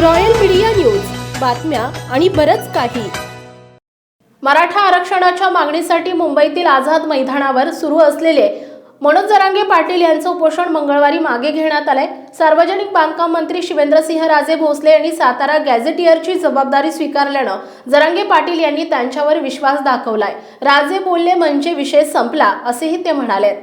Royal media news. बातम्या आणि बरच काही. मराठा आरक्षणाच्या मागणीसाठी मुंबईतील आझाद मैदानावर सुरू असलेले मनोज जरांगे पाटील यांचं उपोषण मंगळवारी मागे घेण्यात आलंय. सार्वजनिक बांधकाम मंत्री शिवेंद्रसिंह राजे भोसले यांनी सातारा गॅझेटियरची जबाबदारी स्वीकारल्यानं जरांगे पाटील यांनी त्यांच्यावर विश्वास दाखवलाय. राजे बोलले म्हणजे विषय संपला असेही ते म्हणाले.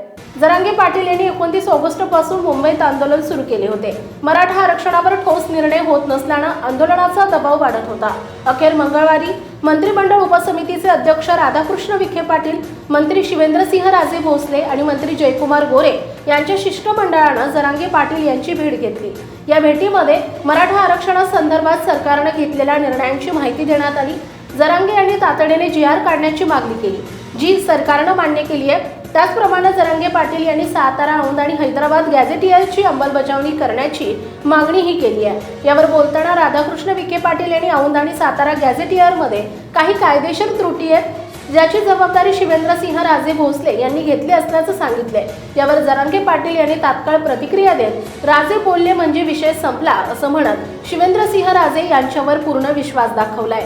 जरांगे पाटील यांनी एकोणतीस ऑगस्टपासून मुंबईत आंदोलन सुरू केले होते. मराठा आरक्षणावर ठोस निर्णय होत नसल्यानं आंदोलनाचा दबाव वाढत होता. अखेर मंगळवारी मंत्रिमंडळ उपसमितीचे अध्यक्ष राधाकृष्ण विखे पाटील मंत्री शिवेंद्रसिंह राजे भोसले आणि मंत्री जयकुमार गोरे यांच्या शिष्टमंडळानं जरांगे पाटील यांची भेट घेतली. या भेटीमध्ये मराठा आरक्षणासंदर्भात सरकारनं घेतलेल्या निर्णयांची माहिती देण्यात आली. जरांगे यांनी तातडीने जी आर काढण्याची मागणी केली. जी सरकारनं मान्य केली आहे त्याचप्रमाणे जरंगे पाटील यांनी सातारा औंध आणि हैदराबाद गॅझेटियरची अंमलबजावणी करण्याची मागणीही केली आहे. यावर बोलताना राधाकृष्ण विखे पाटील यांनी औंध आणि सातारा गॅझेटियरमध्ये काही कायदेशीर त्रुटी आहेत ज्याची जबाबदारी शिवेंद्रसिंह राजे भोसले यांनी घेतली असल्याचं सांगितले यावर जरांगे पाटील यांनी तात्काळ प्रतिक्रिया देत राजे बोलले म्हणजे विषय संपला असं म्हणत शिवेंद्रसिंह राजे यांच्यावर पूर्ण विश्वास दाखवलाय.